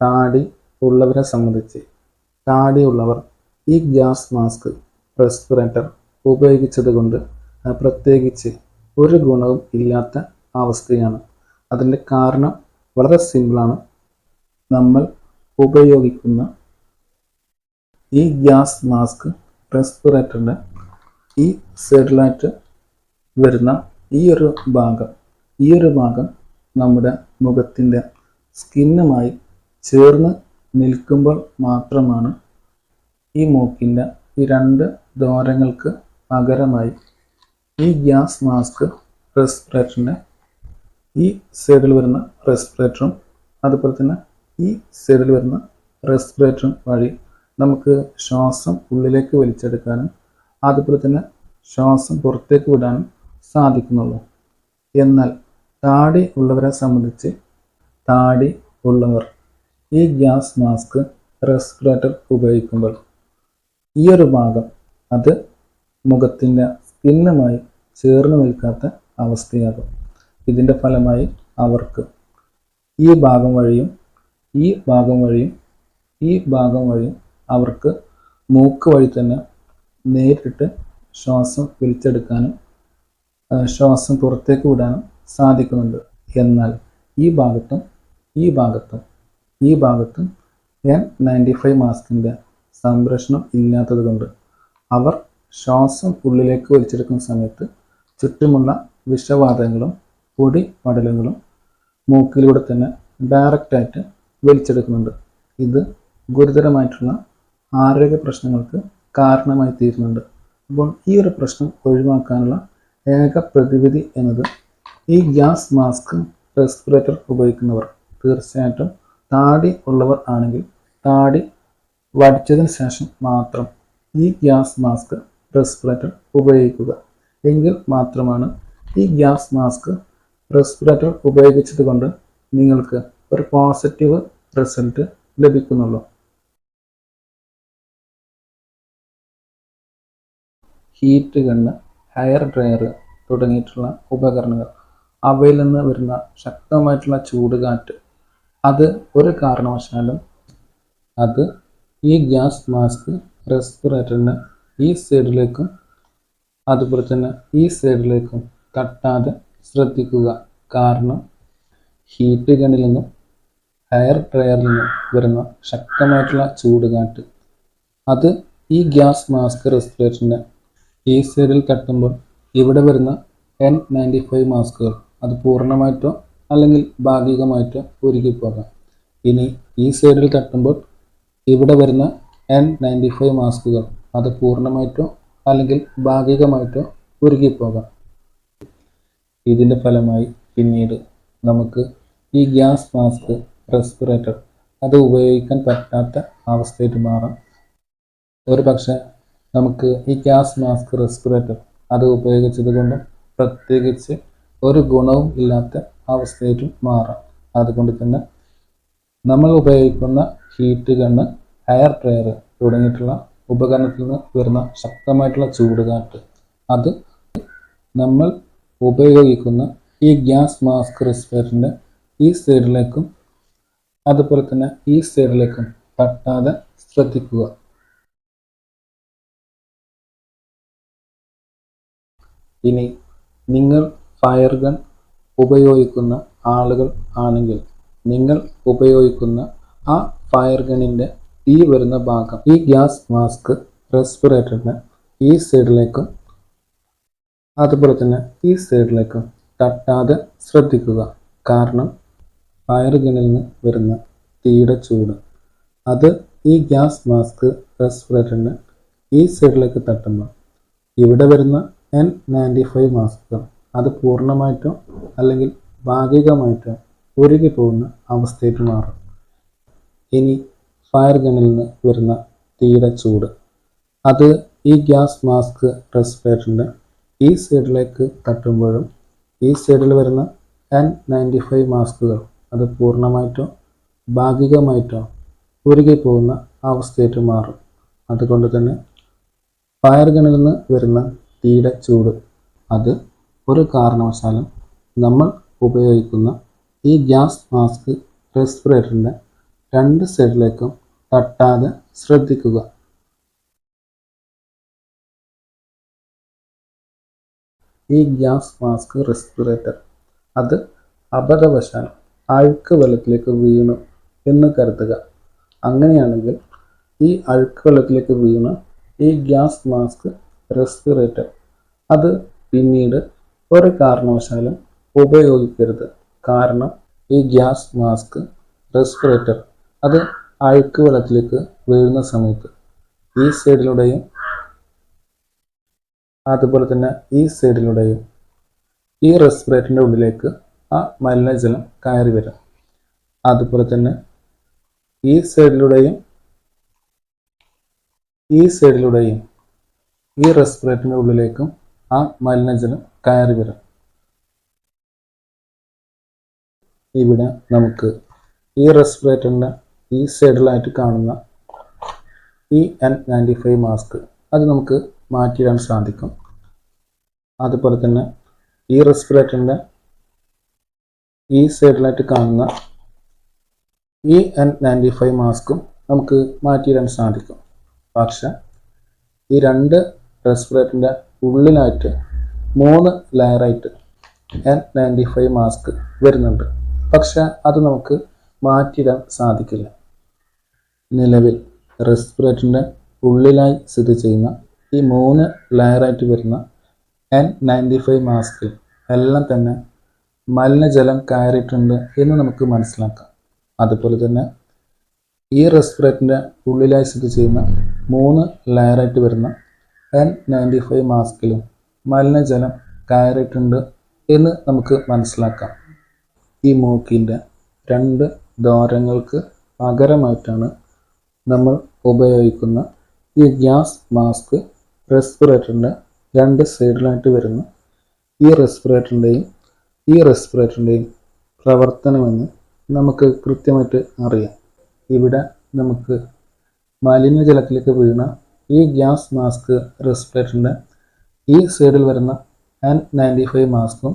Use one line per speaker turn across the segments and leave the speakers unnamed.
താടി ഉള്ളവരെ സംബന്ധിച്ച് താടിയുള്ളവർ ഈ ഗ്യാസ് മാസ്ക് റെസ്പിറേറ്റർ ഉപയോഗിച്ചത് കൊണ്ട് പ്രത്യേകിച്ച് ഒരു ഗുണവും ഇല്ലാത്ത അവസ്ഥയാണ്. അതിന്റെ കാരണം വളരെ സിമ്പിളാണ് നമ്മൾ ഉപയോഗിക്കുന്ന ഈ ഗ്യാസ് മാസ്ക് റെസ്പിറേറ്ററിന്റെ ഈ സെഡിലായിട്ട് വരുന്ന ഈ ഒരു ഭാഗം ഈ ഒരു ഭാഗം നമ്മുടെ മുഖത്തിന്റെ സ്കിന്നുമായി ചേർന്ന് നിൽക്കുമ്പോൾ മാത്രമാണ് ഈ മൂക്കിന്റെ ഈ രണ്ട് ദ്വാരങ്ങൾക്ക് പകരമായി ഈ ഗ്യാസ് മാസ്ക് റെസ്പിറേറ്ററിന്റെ ഈ സൈഡിൽ വരുന്ന റെസ്പിറേറ്ററും അതുപോലെ തന്നെ ഈ സൈഡിൽ വരുന്ന റെസ്പിറേറ്ററും വഴി നമുക്ക് ശ്വാസം ഉള്ളിലേക്ക് വലിച്ചെടുക്കാനും അതുപോലെ തന്നെ ശ്വാസം പുറത്തേക്ക് വിടാനും സാധിക്കുന്നുള്ളൂ. എന്നാൽ താടി ഉള്ളവരെ സംബന്ധിച്ച് താടി ഉള്ളവർ ഈ ഗ്യാസ് മാസ്ക് റെസ്പിറേറ്റർ ഉപയോഗിക്കുമ്പോൾ ഈ ഒരു ഭാഗം അത് മുഖത്തിന്റെ സ്കിന്നുമായി ചേർന്ന് നിൽക്കാത്ത അവസ്ഥയാകും. ഇതിന്റെ ഫലമായി അവർക്ക് ഈ ഭാഗം വഴിയും ഈ ഭാഗം വഴിയും ഈ ഭാഗം വഴിയും അവർക്ക് മൂക്ക് വഴി തന്നെ നേരിട്ട് ശ്വാസം വലിച്ചെടുക്കാനും ശ്വാസം പുറത്തേക്ക് വിടാനും സാധിക്കുന്നുണ്ട്. എന്നാൽ ഈ ഭാഗത്തും ഈ ഭാഗത്തും ഈ ഭാഗത്ത് എൻ നയന്റി ഫൈവ് മാസ്കിന്റെ സംരക്ഷണം ഇല്ലാത്തത് കൊണ്ട് അവർ ശ്വാസം ഉള്ളിലേക്ക് വലിച്ചെടുക്കുന്ന സമയത്ത് ചുറ്റുമുള്ള വിഷവാതകങ്ങളും പൊടി പടലുകളും മൂക്കിലൂടെ തന്നെ ഡയറക്റ്റായിട്ട് വലിച്ചെടുക്കുന്നുണ്ട്. ഇത് ഗുരുതരമായിട്ടുള്ള ആരോഗ്യ പ്രശ്നങ്ങൾക്ക് കാരണമായി തീരുന്നുണ്ട്. അപ്പോൾ ഈ ഒരു പ്രശ്നം ഒഴിവാക്കാനുള്ള ഏക പ്രതിവിധി എന്നത് ഈ ഗ്യാസ് മാസ്ക് റെസ്പിറേറ്റർ ഉപയോഗിക്കുന്നവർ. തീർച്ചയായിട്ടും താടി ഉള്ളവർ ആണെങ്കിൽ താടി വടിച്ചതിന് ശേഷം മാത്രം ഈ ഗ്യാസ് മാസ്ക് റെസ്പിറേറ്റർ ഉപയോഗിക്കുക. എങ്കിൽ മാത്രമാണ് ഈ ഗ്യാസ് മാസ്ക് റെസ്പിറേറ്റർ ഉപയോഗിച്ചത് കൊണ്ട് നിങ്ങൾക്ക് ഒരു പോസിറ്റീവ് റിസൾട്ട് ലഭിക്കുന്നുള്ളൂ. ഹീറ്റ് ഗണ്ണ് ഹെയർ ഡ്രയർ തുടങ്ങിയിട്ടുള്ള ഉപകരണങ്ങൾ. അവയിൽ നിന്ന് വരുന്ന ശക്തമായിട്ടുള്ള ചൂടുകാറ്റ് അത് ഒരു കാരണവശാലും അത് ഈ ഗ്യാസ് മാസ്ക് റെസ്പിറേറ്ററിന് ഈ സൈഡിലേക്കും അതുപോലെ തന്നെ ഈ സൈഡിലേക്കും തട്ടാതെ ശ്രദ്ധിക്കുക. കാരണം ഹീറ്റ് ഗണ്ണിൽ നിന്നും ഹയർ ഡ്രയറിൽ നിന്നും വരുന്ന ശക്തമായിട്ടുള്ള ചൂടുകാറ്റ്. അത് ഈ ഗ്യാസ് മാസ്ക് റെസ്പിറേറ്ററിന്റെ ഈ സൈഡിൽ തട്ടുമ്പോൾ ഇവിടെ വരുന്ന എൻ നയന്റി ഫൈവ് മാസ്കുകൾ അത് പൂർണമായിട്ടോ അല്ലെങ്കിൽ ഭാഗികമായിട്ട് ഉരുകിപ്പോകാം. ഇനി ഈ സൈഡിൽ തട്ടുമ്പോൾ ഇവിടെ വരുന്ന എൻ നയന്റി ഫൈവ് മാസ്കുകൾ അത് പൂർണമായിട്ടോ അല്ലെങ്കിൽ ഭാഗികമായിട്ടോ ഉരുകിപ്പോകാം. ഇതിന്റെ ഫലമായി പിന്നീട് നമുക്ക് ഈ ഗ്യാസ് മാസ്ക് റെസ്പിറേറ്റർ അത് ഉപയോഗിക്കാൻ പറ്റാത്ത അവസ്ഥയായിട്ട് മാറാം. ഒരു പക്ഷേ നമുക്ക് ഈ ഗ്യാസ് മാസ്ക് റെസ്പിറേറ്റർ അത് ഉപയോഗിച്ചത് കൊണ്ട് പ്രത്യേകിച്ച് ഒരു ഗുണവും ഇല്ലാത്ത അവസ്ഥയായിട്ടും മാറാം. അതുകൊണ്ട് തന്നെ നമ്മൾ ഉപയോഗിക്കുന്ന ഹീറ്റ് ഗണ്ണ് ഹെയർ ഡ്രയർ തുടങ്ങിയിട്ടുള്ള ഉപകരണത്തിൽ നിന്ന് വരുന്ന ശക്തമായിട്ടുള്ള ചൂടുകാറ്റ് അത് നമ്മൾ ഉപയോഗിക്കുന്ന ഈ ഗ്യാസ് മാസ്ക് റെസ്പിറേറ്ററിന്റെ ഈ സൈഡിലേക്കും അതുപോലെ തന്നെ ഈ സൈഡിലേക്കും തട്ടാതെ ശ്രദ്ധിക്കുക. ഇനി നിങ്ങൾ ഫയർ ഗൺ ഉപയോഗിക്കുന്ന ആളുകൾ ആണെങ്കിൽ നിങ്ങൾ ഉപയോഗിക്കുന്ന ആ ഫയർ ഗണിന്റെ ഈ വരുന്ന ഭാഗം ഈ ഗ്യാസ് മാസ്ക് റെസ്പിറേറ്ററിന് ഈ സൈഡിലേക്കും അതുപോലെ തന്നെ ഈ സൈഡിലേക്കും തട്ടാതെ ശ്രദ്ധിക്കുക. കാരണം ഫയർ ഗണിൽ നിന്ന് വരുന്ന തീയുടെ ചൂട് അത് ഈ ഗ്യാസ് മാസ്ക് റെസ്പിറേറ്ററിന് ഈ സൈഡിലേക്ക് തട്ടുമ്പോൾ ഇവിടെ വരുന്ന എൻ നയന്റി ഫൈവ് മാസ്കുകൾ അത് പൂർണമായിട്ടോ അല്ലെങ്കിൽ ഭാഗികമായിട്ടോ ഉരുകി പോകുന്ന അവസ്ഥയായിട്ട് മാറും. ഇനി ഫയർ ഗണിൽ നിന്ന് വരുന്ന തീയുടെ ചൂട്. അത് ഈ ഗ്യാസ് മാസ്ക് റെസ്പിറേറ്ററിന്റെ ഈ സൈഡിലേക്ക് തട്ടുമ്പോഴും ഈ സൈഡിൽ വരുന്ന എൻ നയന്റി ഫൈവ് മാസ്കുകൾ അത് പൂർണമായിട്ടോ ഭാഗികമായിട്ടോ ഉരുകി പോകുന്ന അവസ്ഥയായിട്ട് മാറും. അതുകൊണ്ട് തന്നെ ഫയർ ഗണിൽ നിന്ന് വരുന്ന തീയുടെ ചൂട് അത് ഒരു കാരണവശാലും നമ്മൾ ഉപയോഗിക്കുന്ന ഈ ഗ്യാസ് മാസ്ക് റെസ്പിറേറ്ററിന്റെ രണ്ട് സൈഡിലേക്കും തട്ടാതെ ശ്രദ്ധിക്കുക. ഈ ഗ്യാസ് മാസ്ക് റെസ്പിറേറ്റർ അത് അപകടവശാൽ അഴുക്ക് വെള്ളത്തിലേക്ക് വീണു എന്ന് കരുതുക. അങ്ങനെയാണെങ്കിൽ ഈ അഴുക്ക് വെള്ളത്തിലേക്ക് വീണ ഈ ഗ്യാസ് മാസ്ക് റെസ്പിറേറ്റർ അത് പിന്നീട് ഒരു കാരണവശാലും ഉപയോഗിക്കരുത്. കാരണം ഈ ഗ്യാസ് മാസ്ക് റെസ്പിറേറ്റർ അത് അഴുക്ക് വെള്ളത്തിലേക്ക് വീഴുന്ന സമയത്ത് ഈ സൈഡിലൂടെയും അതുപോലെ തന്നെ ഈ സൈഡിലൂടെയും ഈ റെസ്പിറേറ്ററിന്റെ ഉള്ളിലേക്ക് ആ മലിനജലം കയറി വരും. അതുപോലെ തന്നെ ഈ സൈഡിലൂടെയും ഈ സൈഡിലൂടെയും ഈ റെസ്പിറേറ്ററിന്റെ ഉള്ളിലേക്കും ആ മലിനജലം കയറി വരും ഇവിടെ നമുക്ക് ഈ റെസ്പിറേറ്ററിന്റെ ഈ സൈഡിലായിട്ട് കാണുന്ന ഈ എൻ നയന്റി ഫൈവ് മാസ്ക് അത് നമുക്ക് മാറ്റിയിടാൻ സാധിക്കും. അതുപോലെ തന്നെ ഈ റെസ്പിറേറ്ററിന്റെ ഈ സൈഡിലായിട്ട് കാണുന്ന ഈ എൻ നയന്റി ഫൈവ് മാസ്കും നമുക്ക് മാറ്റിയിടാൻ സാധിക്കും. പക്ഷേ ഈ രണ്ട് റെസ്പിറേറ്ററിന്റെ ഉള്ളിലായിട്ട് മൂന്ന് ലെയറായിട്ട് എൻ നയന്റി ഫൈവ് മാസ്ക് വരുന്നുണ്ട്. പക്ഷെ അത് നമുക്ക് മാറ്റിയിടാൻ സാധിക്കില്ല. നിലവിൽ റെസ്പിറേറ്ററിന്റെ ഉള്ളിലായി സ്ഥിതി ചെയ്യുന്ന ഈ മൂന്ന് ലെയറായിട്ട് വരുന്ന എൻ നയന്റി ഫൈവ് മാസ്കിൽ എല്ലാം തന്നെ മലിനജലം കയറിയിട്ടുണ്ട് എന്ന് നമുക്ക് മനസ്സിലാക്കാം. അതുപോലെ തന്നെ ഈ റെസ്പിറേറ്ററിന്റെ ഉള്ളിലായി സ്ഥിതി ചെയ്യുന്ന മൂന്ന് ലെയറായിട്ട് വരുന്ന എൻ നയന്റി ഫൈവ് മാസ്കിലും മലിനജലം കയറിയിട്ടുണ്ട് എന്ന് നമുക്ക് മനസ്സിലാക്കാം. ഈ മൂക്കിന്റെ രണ്ട് ദ്വാരങ്ങൾക്ക് പകരമായിട്ടാണ് നമ്മൾ ഉപയോഗിക്കുന്ന ഈ ഗ്യാസ് മാസ്ക് റെസ്പിറേറ്ററിന്റെ രണ്ട് സൈഡിലായിട്ട് വരുന്ന ഈ റെസ്പിറേറ്ററിന്റെയും ഈ റെസ്പിറേറ്ററിന്റെയും പ്രവർത്തനമെന്ന് നമുക്ക് കൃത്യമായിട്ട് അറിയാം. ഇവിടെ നമുക്ക് മലിനജലത്തിലേക്ക് വീണ ഈ ഗ്യാസ് മാസ്ക് റെസ്പിറേറ്ററിന്റെ ഈ സൈഡിൽ വരുന്ന എൻ നയന്റി ഫൈവ് മാസ്കും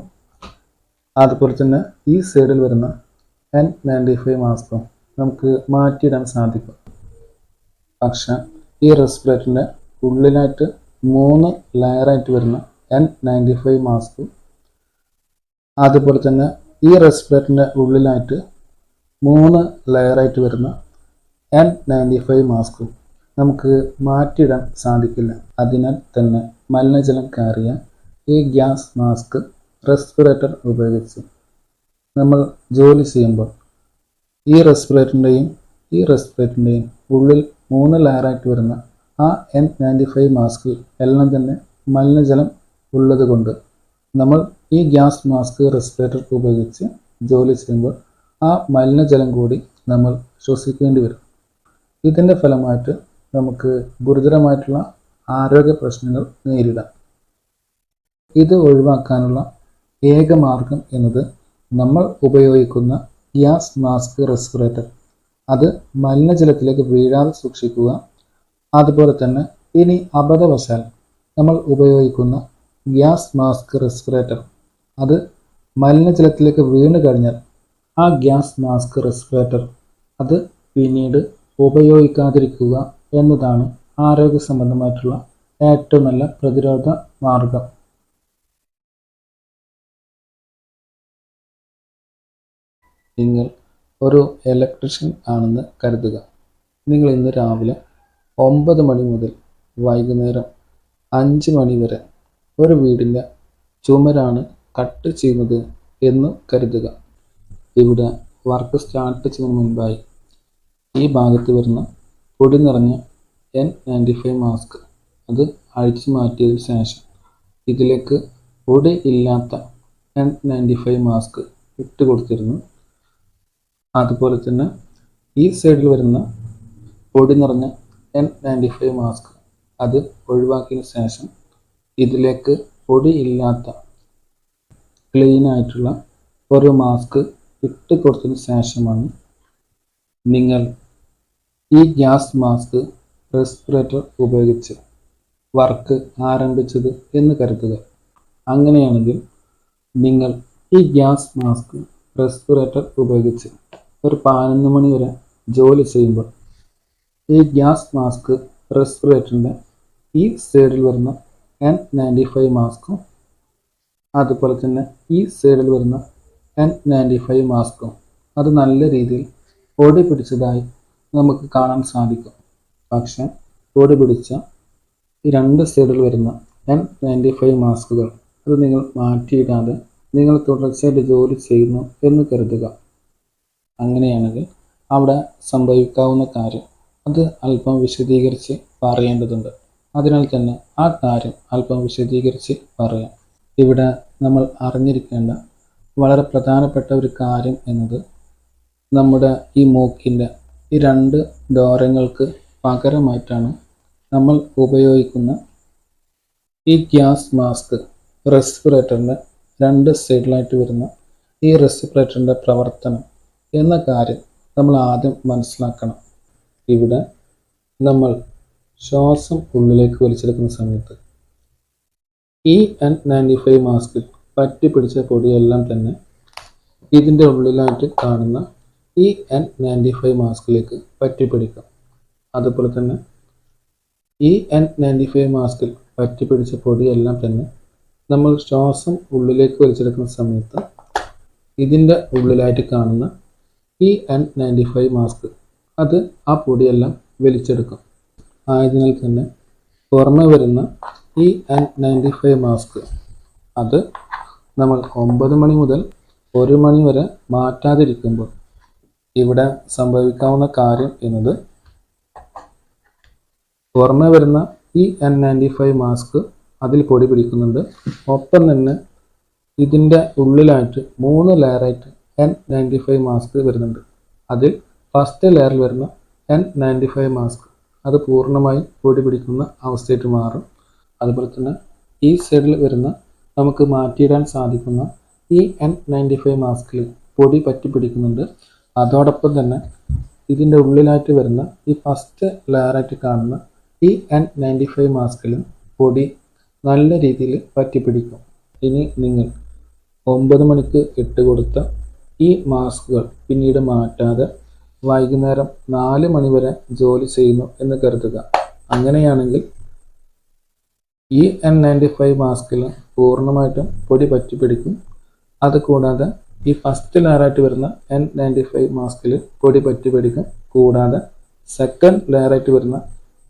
അതുപോലെ തന്നെ ഈ സൈഡിൽ വരുന്ന എൻ നയന്റി ഫൈവ് മാസ്കും നമുക്ക് മാറ്റിയിടാൻ സാധിക്കും. പക്ഷേ ഈ റെസ്പിറേറ്ററിന്റെ ഉള്ളിലായിട്ട് മൂന്ന് ലെയറായിട്ട് വരുന്ന എൻ നയന്റി ഫൈവ് മാസ്കും അതുപോലെ തന്നെ ഈ റെസ്പിറേറ്ററിന്റെ ഉള്ളിലായിട്ട് മൂന്ന് ലെയറായിട്ട് വരുന്ന എൻ നയന്റി ഫൈവ് മാസ്കും. നമുക്ക് മാറ്റിയിടാൻ സാധിക്കില്ല. അതിനാൽ തന്നെ മലിനജലം കയറിയ ഈ ഗ്യാസ് മാസ്ക് റെസ്പിറേറ്റർ ഉപയോഗിച്ച് നമ്മൾ ജോലി ചെയ്യുമ്പോൾ ഈ റെസ്പിറേറ്ററിന്റെയും ഈ റെസ്പിറേറ്ററിന്റെയും ഉള്ളിൽ മൂന്ന് ലെയറായിട്ട് വരുന്ന ആ എൻ നയന്റി ഫൈവ് മാസ്കിൽ എല്ലാം തന്നെ മലിനജലം ഉള്ളത് കൊണ്ട് നമ്മൾ ഈ ഗ്യാസ് മാസ്ക് റെസ്പിറേറ്റർ ഉപയോഗിച്ച് ജോലി ചെയ്യുമ്പോൾ ആ മലിനജലം കൂടി നമ്മൾ ശ്വസിക്കേണ്ടി വരും. ഇതിന്റെ ഫലമായിട്ട് നമുക്ക് ഗുരുതരമായിട്ടുള്ള ആരോഗ്യ പ്രശ്നങ്ങൾ നേരിടാം. ഇത് ഒഴിവാക്കാനുള്ള ഏക മാർഗം എന്നത് നമ്മൾ ഉപയോഗിക്കുന്ന ഗ്യാസ് മാസ്ക് റെസ്പിറേറ്റർ. അത് മലിനജലത്തിലേക്ക് വീഴാതെ സൂക്ഷിക്കുക. അതുപോലെ തന്നെ ഇനി അബദ്ധവശാൽ നമ്മൾ ഉപയോഗിക്കുന്ന ഗ്യാസ് മാസ്ക് റെസ്പിറേറ്റർ. അത് മലിനജലത്തിലേക്ക് വീണ് കഴിഞ്ഞാൽ ആ ഗ്യാസ് മാസ്ക് റെസ്പിറേറ്റർ അത് പിന്നീട് ഉപയോഗിക്കാതിരിക്കുക എന്നതാണ് ആരോഗ്യ സംബന്ധമായിട്ടുള്ള ഏറ്റവും നല്ല പ്രതിരോധ മാർഗം. നിങ്ങൾ ഒരു ഇലക്ട്രീഷ്യൻ ആണെന്ന് കരുതുക. നിങ്ങൾ ഇന്ന് രാവിലെ ഒമ്പത് മണി മുതൽ വൈകുന്നേരം അഞ്ച് മണി വരെ ഒരു വീടിന്റെ ചുമരാണ് കട്ട് ചെയ്യുന്നത് എന്ന് കരുതുക. ഇവിടെ വർക്ക് സ്റ്റാർട്ട് ചെയ്യുന്ന മുൻപായി ഈ ഭാഗത്ത് വരുന്ന പൊടി നിറഞ്ഞ എൻ നയന്റി ഫൈവ് മാസ്ക് അത് അഴിച്ചു മാറ്റിയതിന് ശേഷം ഇതിലേക്ക് പൊടി ഇല്ലാത്ത എൻ നയന്റി ഫൈവ് മാസ്ക് ഇട്ട് കൊടുത്തിരുന്നു. അതുപോലെ തന്നെ ഈ സൈഡിൽ വരുന്ന പൊടി നിറഞ്ഞ എൻ നയന്റി ഫൈവ് മാസ്ക് അത് ഒഴിവാക്കിയതിന് ശേഷം ഇതിലേക്ക് പൊടി ഇല്ലാത്ത ക്ലീൻ ആയിട്ടുള്ള ഒരു മാസ്ക് ഇട്ട് കൊടുത്തതിന് ശേഷമാണ് നിങ്ങൾ ഈ ഗ്യാസ് മാസ്ക് റെസ്പിറേറ്റർ ഉപയോഗിച്ച് വർക്ക് ആരംഭിച്ചത് എന്ന് കരുതുക. അങ്ങനെയാണെങ്കിൽ നിങ്ങൾ ഈ ഗ്യാസ് മാസ്ക് റെസ്പിറേറ്റർ ഉപയോഗിച്ച് ഒരു പതിനൊന്ന് മണി വരെ ജോലി ചെയ്യുമ്പോൾ ഈ ഗ്യാസ് മാസ്ക് റെസ്പിറേറ്ററിന്റെ ഈ സൈഡിൽ വരുന്ന എൻ നയന്റി ഫൈവ് മാസ്കും അതുപോലെ തന്നെ ഈ സൈഡിൽ വരുന്ന എൻ നയന്റി ഫൈവ് മാസ്കും അത് നല്ല രീതിയിൽ ഓടി പിടിച്ചതായി നമുക്ക് കാണാൻ സാധിക്കും. പക്ഷേ ഓടി പിടിച്ച ഈ രണ്ട് സൈഡിൽ വരുന്ന എൻ നയന്റി ഫൈവ് മാസ്കുകൾ അത് നിങ്ങൾ മാറ്റിയിടാതെ നിങ്ങൾ തുടർച്ചയായിട്ട് ജോലി ചെയ്യുന്നു എന്ന് കരുതുക. അങ്ങനെയാണെങ്കിൽ അവിടെ സംഭവിക്കാവുന്ന കാര്യം അത് അല്പം വിശദീകരിച്ച് പറയേണ്ടതുണ്ട്. അതിനാൽ തന്നെ ആ കാര്യം അല്പം വിശദീകരിച്ച് പറയാം. ഇവിടെ നമ്മൾ അറിഞ്ഞിരിക്കേണ്ട വളരെ പ്രധാനപ്പെട്ട ഒരു കാര്യം എന്നത് നമ്മുടെ ഈ മൂക്കിന്റെ ഈ രണ്ട് ദ്വാരങ്ങൾക്ക് പകരമായിട്ടാണ് നമ്മൾ ഉപയോഗിക്കുന്ന ഈ ഗ്യാസ് മാസ്ക് റെസ്പിറേറ്ററിന്റെ രണ്ട് സൈഡിലായിട്ട് വരുന്ന ഈ റെസ്പിറേറ്ററിന്റെ പ്രവർത്തനം എന്ന കാര്യം നമ്മൾ ആദ്യം മനസ്സിലാക്കണം. ഇവിടെ നമ്മൾ ശ്വാസം ഉള്ളിലേക്ക് വലിച്ചെടുക്കുന്ന സമയത്ത് ഈ എൻ നയന്റി ഫൈവ് മാസ്കിൽ പറ്റി പിടിച്ച പൊടിയെല്ലാം തന്നെ ഇതിന്റെ ഉള്ളിലായിട്ട് കാണുന്ന ഈ എൻ നയന്റി ഫൈവ് മാസ്കിലേക്ക് പറ്റി പിടിക്കും അതുപോലെ തന്നെ ഈ എൻ നയന്റി ഫൈവ് മാസ്കിൽ പറ്റി പിടിച്ച പൊടിയെല്ലാം തന്നെ നമ്മൾ ശ്വാസം ഉള്ളിലേക്ക് വലിച്ചെടുക്കുന്ന സമയത്ത് ഇതിന്റെ ഉള്ളിലായിട്ട് കാണുന്ന ഈ എൻ നയന്റി ഫൈവ് മാസ്ക് അത് ആ പൊടിയെല്ലാം വലിച്ചെടുക്കും. ആയതിനാൽ തന്നെ പുറമെ വരുന്ന ഈ എൻ നയന്റി ഫൈവ് മാസ്ക് അത് നമ്മൾ ഒമ്പത് മണി മുതൽ ഒരു മണി വരെ മാറ്റാതിരിക്കുമ്പോൾ ഇവിടെ സംഭവിക്കാവുന്ന കാര്യം എന്നത് പുറമെ വരുന്ന ഈ എൻ നയന്റി ഫൈവ് മാസ്ക് അതിൽ പൊടി പിടിക്കുന്നുണ്ട്. ഒപ്പം തന്നെ ഇതിന്റെ ഉള്ളിലായിട്ട് മൂന്ന് ലെയറായിട്ട് എൻ നയന്റി ഫൈവ് മാസ്ക് വരുന്നുണ്ട്. അതിൽ ഫസ്റ്റ് ലെയറിൽ വരുന്ന എൻ നയന്റി ഫൈവ് മാസ്ക് അത് പൂർണമായും പൊടി പിടിക്കുന്ന അവസ്ഥയായിട്ട് മാറും. അതുപോലെ തന്നെ ഈ സൈഡിൽ വരുന്ന നമുക്ക് മാറ്റിയിടാൻ സാധിക്കുന്ന ഈ എൻ നയന്റി ഫൈവ് മാസ്കിൽ പൊടി പറ്റി പിടിക്കുന്നുണ്ട് അതോടൊപ്പം തന്നെ ഇതിന്റെ ഉള്ളിലായിട്ട് വരുന്ന ഈ ഫസ്റ്റ് ലെയറായിട്ട് കാണുന്ന ഈ എൻ നയന്റി ഫൈവ് മാസ്കിലും പൊടി നല്ല രീതിയിൽ പറ്റിപ്പിടിക്കും ഇനി നിങ്ങൾ ഒമ്പത് മണിക്ക് ഇട്ട് കൊടുത്ത ഈ മാസ്കുകൾ പിന്നീട് മാറ്റാതെ വൈകുന്നേരം നാല് മണി വരെ ജോലി ചെയ്യുന്നു എന്ന് കരുതുക. അങ്ങനെയാണെങ്കിൽ ഈ എൻ നയന്റി ഫൈവ് മാസ്കിൽ പൂർണമായിട്ടും പൊടി പറ്റി പിടിക്കും അത് കൂടാതെ ഈ ഫസ്റ്റ് ലെയറായിട്ട് വരുന്ന എൻ നയന്റി ഫൈവ് മാസ്കിൽ പൊടി പറ്റി പിടിക്കും. കൂടാതെ സെക്കൻഡ് ലെയറായിട്ട് വരുന്ന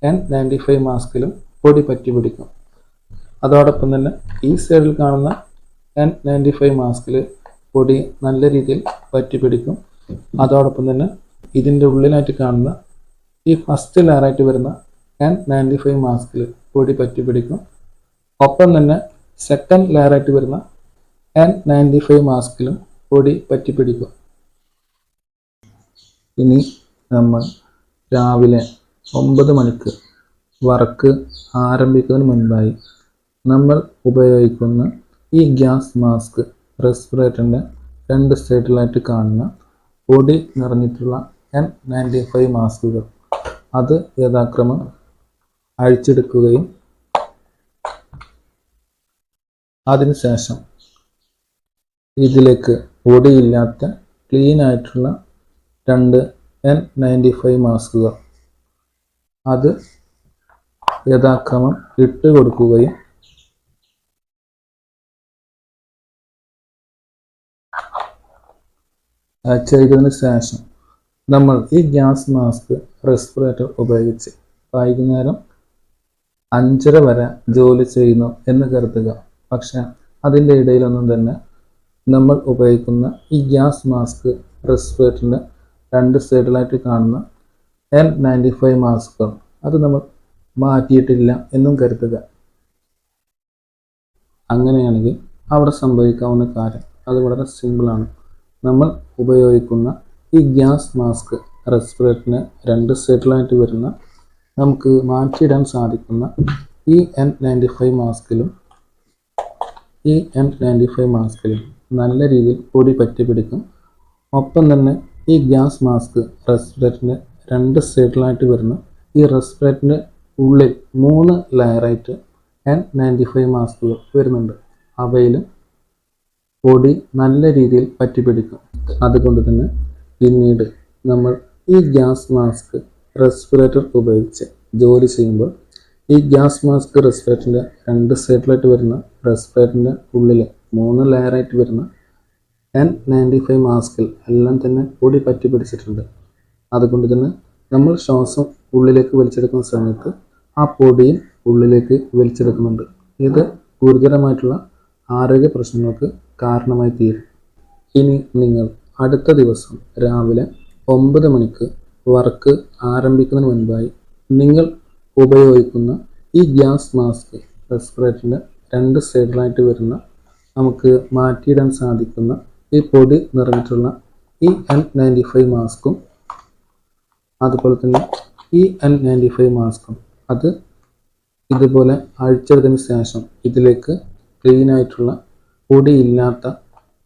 എൻ നയന്റി ഫൈവ് മാസ്കിലും പൊടി പറ്റി പിടിക്കും. അതോടൊപ്പം തന്നെ ഈ സൈഡിൽ കാണുന്ന എൻ നയന്റി ഫൈവ് മാസ്കിൽ പൊടി നല്ല രീതിയിൽ പറ്റി പിടിക്കും. അതോടൊപ്പം തന്നെ ഇതിന്റെ ഉള്ളിലായിട്ട് കാണുന്ന ഈ ഫസ്റ്റ് ലെയറായിട്ട് വരുന്ന എൻ നയന്റി ഫൈവ് മാസ്കിൽ പൊടി പറ്റി പിടിക്കും. ഒപ്പം തന്നെ സെക്കൻഡ് ലെയറായിട്ട് വരുന്ന എൻ നയന്റി ഫൈവ് മാസ്കിലും പൊടി പറ്റി പിടിക്കും ഇനി നമ്മൾ രാവിലെ ഒമ്പത് മണിക്ക് വർക്ക് ആരംഭിക്കുന്നതിന് മുൻപായി നമ്മൾ ഉപയോഗിക്കുന്ന ഈ ഗ്യാസ് മാസ്ക് റെസ്പിറേറ്ററിന്റെ രണ്ട് സൈഡിലായിട്ട് കാണുന്ന പൊടി നിറഞ്ഞിട്ടുള്ള എൻ നയന്റി ഫൈവ് മാസ്കുകൾ. അത് യഥാക്രമം അഴിച്ചെടുക്കുകയും അതിനുശേഷം ഇതിലേക്ക് പൊടിയില്ലാത്ത ക്ലീൻ ആയിട്ടുള്ള രണ്ട് എൻ നയന്റി ഫൈവ് മാസ്കുകൾ അത് യഥാക്രമം ഇട്ട് കൊടുക്കുകയും ചെയ്തതിന് ശേഷം നമ്മൾ ഈ ഗ്യാസ് മാസ്ക് റെസ്പിറേറ്റർ ഉപയോഗിച്ച് വൈകുന്നേരം അഞ്ചര വരെ ജോലി ചെയ്യുന്നു എന്ന് കരുതുക. പക്ഷെ അതിന്റെ ഇടയിലൊന്നും തന്നെ നമ്മൾ ഉപയോഗിക്കുന്ന ഈ ഗ്യാസ് മാസ്ക് റെസ്പിറേറ്ററിന്റെ രണ്ട് സൈഡിലായിട്ട് കാണുന്ന എൻ നയന്റി ഫൈവ് മാസ്കുകൾ. അത് നമ്മൾ മാറ്റിയിട്ടില്ല എന്നും കരുതുക. അങ്ങനെയാണെങ്കിൽ അവിടെ സംഭവിക്കാവുന്ന കാര്യം അത് വളരെ സിമ്പിളാണ് നമ്മൾ ഉപയോഗിക്കുന്ന ഈ ഗ്യാസ് മാസ്ക് റെസ്പിറേറ്ററിന് രണ്ട് സൈഡിലായിട്ട് വരുന്ന നമുക്ക് മാറ്റിയിടാൻ സാധിക്കുന്ന ഈ എൻ നയന്റി ഫൈവ് മാസ്കിലും ഈ എൻ നയന്റി ഫൈവ് മാസ്കിലും നല്ല രീതിയിൽ പൊടി പറ്റി പിടിക്കും ഒപ്പം തന്നെ ഈ ഗ്യാസ് മാസ്ക് റെസ്പിറേറ്ററിന്റെ രണ്ട് സൈഡിലായിട്ട് വരുന്ന ഈ റെസ്പിറേറ്ററിന്റെ ഉള്ളിൽ മൂന്ന് ലെയറായിട്ട് എൻ നയന്റി ഫൈവ് മാസ്കുകൾ വരുന്നുണ്ട്. അവയിലും പൊടി നല്ല രീതിയിൽ പറ്റി പിടിക്കും അതുകൊണ്ട് തന്നെ പിന്നീട് നമ്മൾ ഈ ഗ്യാസ് മാസ്ക് റെസ്പിറേറ്റർ ഉപയോഗിച്ച് ജോലി ചെയ്യുമ്പോൾ ഈ ഗ്യാസ് മാസ്ക് റെസ്പിറേറ്ററിന്റെ രണ്ട് സൈഡിലായിട്ട് വരുന്ന റെസ്പിറേറ്ററിന്റെ ഉള്ളിൽ മൂന്ന് ലെയറായിട്ട് വരുന്ന എൻ നയന്റി ഫൈവ് മാസ്കിൽ എല്ലാം തന്നെ പൊടി പറ്റി പിടിച്ചിട്ടുണ്ട്. അതുകൊണ്ട് തന്നെ നമ്മൾ ശ്വാസം ഉള്ളിലേക്ക് വലിച്ചെടുക്കുന്ന സമയത്ത് ആ പൊടിയും ഉള്ളിലേക്ക് വലിച്ചെടുക്കുന്നുണ്ട്. ഇത് ഗുരുതരമായിട്ടുള്ള ആരോഗ്യ പ്രശ്നങ്ങൾക്ക് കാരണമായി തീരും. ഇനി നിങ്ങൾ അടുത്ത ദിവസം രാവിലെ ഒമ്പത് മണിക്ക് വർക്ക് ആരംഭിക്കുന്നതിന് മുൻപായി നിങ്ങൾ ഉപയോഗിക്കുന്ന ഈ ഗ്യാസ് മാസ്ക് റെസ്പിറേറ്ററിന്റെ രണ്ട് സൈഡിലായിട്ട് വരുന്ന നമുക്ക് മാറ്റിയിടാൻ സാധിക്കുന്ന ഈ പൊടി നിറഞ്ഞിട്ടുള്ള ഈ എൻ നയന്റി ഫൈവ് മാസ്കും അതുപോലെ തന്നെ ഈ എൻ നയന്റി ഫൈവ് മാസ്കും അത് ഇതുപോലെ അഴിച്ചെടുത്തതിന് ശേഷം ഇതിലേക്ക് ക്ലീൻ ആയിട്ടുള്ള പൊടിയില്ലാത്ത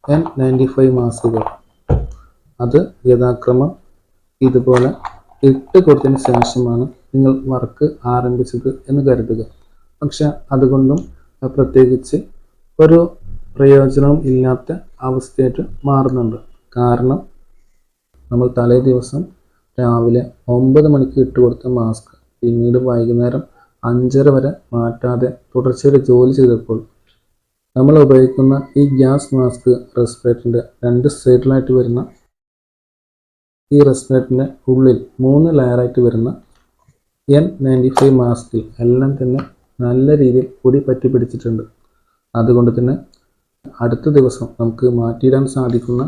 എൻ നയന്റി ഫൈവ് മാസ്കുകൾ അത് യഥാക്രമം ഇതുപോലെ ഇട്ട് കൊടുത്തതിന് ശേഷമാണ് നിങ്ങൾ വർക്ക് ആരംഭിച്ചത് എന്ന് കരുതുക. പക്ഷെ അതുകൊണ്ടും പ്രത്യേകിച്ച് ഒരു പ്രയോജനവും ഇല്ലാത്ത അവസ്ഥയായിട്ട് മാറുന്നുണ്ട്. കാരണം നമ്മൾ തലേ ദിവസം രാവിലെ ഒമ്പത് മണിക്ക് ഇട്ട് കൊടുത്ത മാസ്ക് പിന്നീട് വൈകുന്നേരം അഞ്ചര വരെ മാറ്റാതെ തുടർച്ചയായി ജോലി ചെയ്തപ്പോൾ നമ്മൾ ഉപയോഗിക്കുന്ന ഈ ഗ്യാസ് മാസ്ക് റെസ്പിറേറ്ററിന്റെ രണ്ട് സൈഡിലായിട്ട് വരുന്ന ഈ റെസ്പിറേറ്ററിന്റെ ഉള്ളിൽ മൂന്ന് ലെയറായിട്ട് വരുന്ന എൻ നയന്റി ഫൈവ് മാസ്കിൽ എല്ലാം തന്നെ നല്ല രീതിയിൽ പൊടി പറ്റി പിടിച്ചിട്ടുണ്ട് അതുകൊണ്ട് തന്നെ അടുത്ത ദിവസം നമുക്ക് മാറ്റിയിടാൻ സാധിക്കുന്ന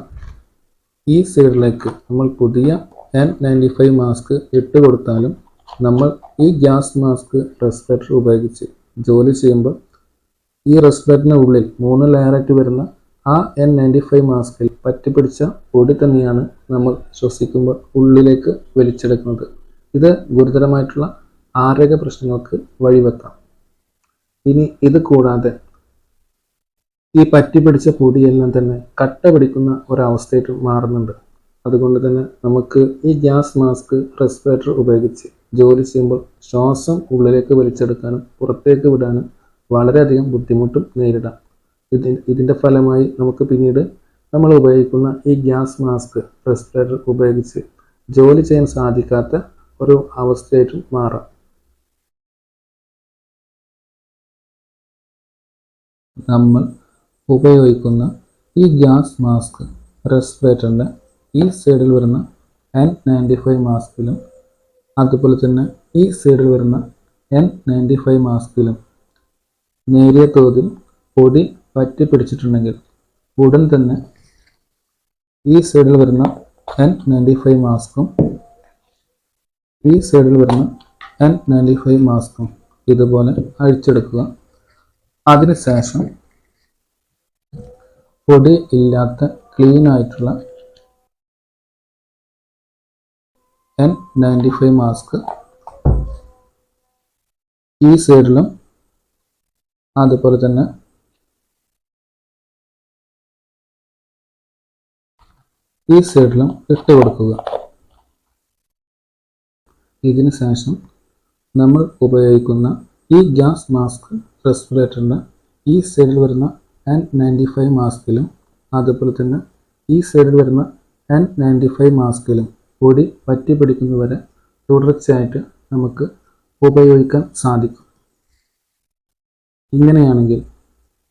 ഈ സൈഡിലേക്ക് നമ്മൾ പുതിയ എൻ നയന്റി ഫൈവ് മാസ്ക് ഇട്ട് കൊടുത്താലും നമ്മൾ ഈ ഗ്യാസ് മാസ്ക് റെസ്പിറേറ്റർ ഉപയോഗിച്ച് ജോലി ചെയ്യുമ്പോൾ ഈ റെസ്പിറേറ്ററിന്റെ ഉള്ളിൽ മൂന്ന് ലെയറായിട്ട് വരുന്ന ആ എൻ നയന്റി ഫൈവ് മാസ്കിൽ പറ്റിപ്പിടിച്ച പൊടി തന്നെയാണ് നമ്മൾ ശ്വസിക്കുമ്പോൾ ഉള്ളിലേക്ക് വലിച്ചെടുക്കുന്നത്. ഇത് ഗുരുതരമായിട്ടുള്ള ആരോഗ്യ പ്രശ്നങ്ങൾക്ക് വഴിവെക്കാം. ഇനി ഇത് കൂടാതെ ഈ പറ്റി പിടിച്ച പൊടിയെല്ലാം തന്നെ കട്ട പിടിക്കുന്ന ഒരവസ്ഥയായിട്ട് മാറുന്നുണ്ട്. അതുകൊണ്ട് തന്നെ നമുക്ക് ഈ ഗ്യാസ് മാസ്ക് റെസ്പിറേറ്റർ ഉപയോഗിച്ച് ജോലി ചെയ്യുമ്പോൾ ശ്വാസം ഉള്ളിലേക്ക് വലിച്ചെടുക്കാനും പുറത്തേക്ക് വിടാനും വളരെയധികം ബുദ്ധിമുട്ടും നേരിടാം. ഇതി ഇതിന്റെ ഫലമായി നമുക്ക് പിന്നീട് നമ്മൾ ഉപയോഗിക്കുന്ന ഈ ഗ്യാസ് മാസ്ക് റെസ്പിറേറ്റർ ഉപയോഗിച്ച് ജോലി ചെയ്യാൻ സാധിക്കാത്ത ഒരു അവസ്ഥയായിട്ടും മാറാം. നമ്മൾ ഉപയോഗിക്കുന്ന ഈ ഗ്യാസ് മാസ്ക് റെസ്പിറേറ്ററിന്റെ ഈ സൈഡിൽ വരുന്ന എൻ നയന്റി ഫൈവ് മാസ്കിലും അതുപോലെ തന്നെ ഈ സൈഡിൽ വരുന്ന എൻ നയന്റി ഫൈവ് മാസ്കിലും നേരിയ തോതിൽ പൊടി പറ്റി പിടിച്ചിട്ടുണ്ടെങ്കിൽ ഉടൻ തന്നെ ഈ സൈഡിൽ വരുന്ന എൻ നയന്റി ഫൈവ് മാസ്കും ഈ സൈഡിൽ വരുന്ന എൻ നയന്റി ഫൈവ് മാസ്കും ഇതുപോലെ അഴിച്ചെടുക്കുക. അതിനുശേഷം പൊടി ഇല്ലാത്ത ക്ലീൻ ആയിട്ടുള്ള എൻ നയന്റി ഫൈവ് മാസ്ക് ഈ സൈഡിലും അതുപോലെ തന്നെ ഈ സൈഡിലും ഇട്ട് കൊടുക്കുക. ഇതിന് ശേഷം നമ്മൾ ഉപയോഗിക്കുന്ന ഈ ഗ്യാസ് മാസ്ക് റെസ്പിറേറ്ററിന്റെ ഈ സൈഡിൽ വരുന്ന എൻ നയന്റി ഫൈവ് മാസ്കിലും അതുപോലെ തന്നെ ഈ സൈഡിൽ വരുന്ന എൻ നയന്റി ഫൈവ് മാസ്കിലും പൊടി പറ്റി പിടിക്കുന്നവരെ തുടർച്ചയായിട്ട് നമുക്ക് ഉപയോഗിക്കാൻ സാധിക്കും. ഇങ്ങനെയാണെങ്കിൽ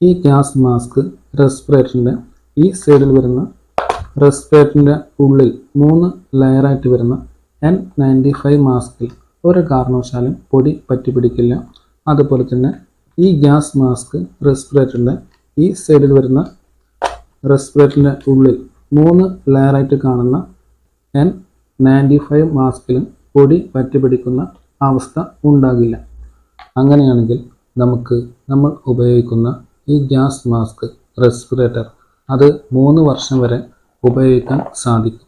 ഈ ഗ്യാസ് മാസ്ക് റെസ്പിറേറ്ററിന്റെ ഈ സൈഡിൽ വരുന്ന റെസ്പിറേറ്ററിന്റെ ഉള്ളിൽ മൂന്ന് ലെയറായിട്ട് വരുന്ന എൻ നയന്റി ഫൈവ് മാസ്കിൽ ഒരു കാരണവശാലും പൊടി പറ്റി പിടിക്കില്ല അതുപോലെ തന്നെ ഈ ഗ്യാസ് മാസ്ക് റെസ്പിറേറ്ററിന്റെ ഈ സൈഡിൽ വരുന്ന റെസ്പിറേറ്ററിന്റെ ഉള്ളിൽ മൂന്ന് ലെയറായിട്ട് കാണുന്ന എൻ നയന്റി ഫൈവ് മാസ്കിലും പൊടി പറ്റി പിടിക്കുന്ന അവസ്ഥ ഉണ്ടാകില്ല. അങ്ങനെയാണെങ്കിൽ നമുക്ക് നമ്മൾ ഉപയോഗിക്കുന്ന ഈ ഗ്യാസ് മാസ്ക് റെസ്പിറേറ്റർ അത് മൂന്ന് വർഷം വരെ ഉപയോഗിക്കാൻ സാധിക്കും.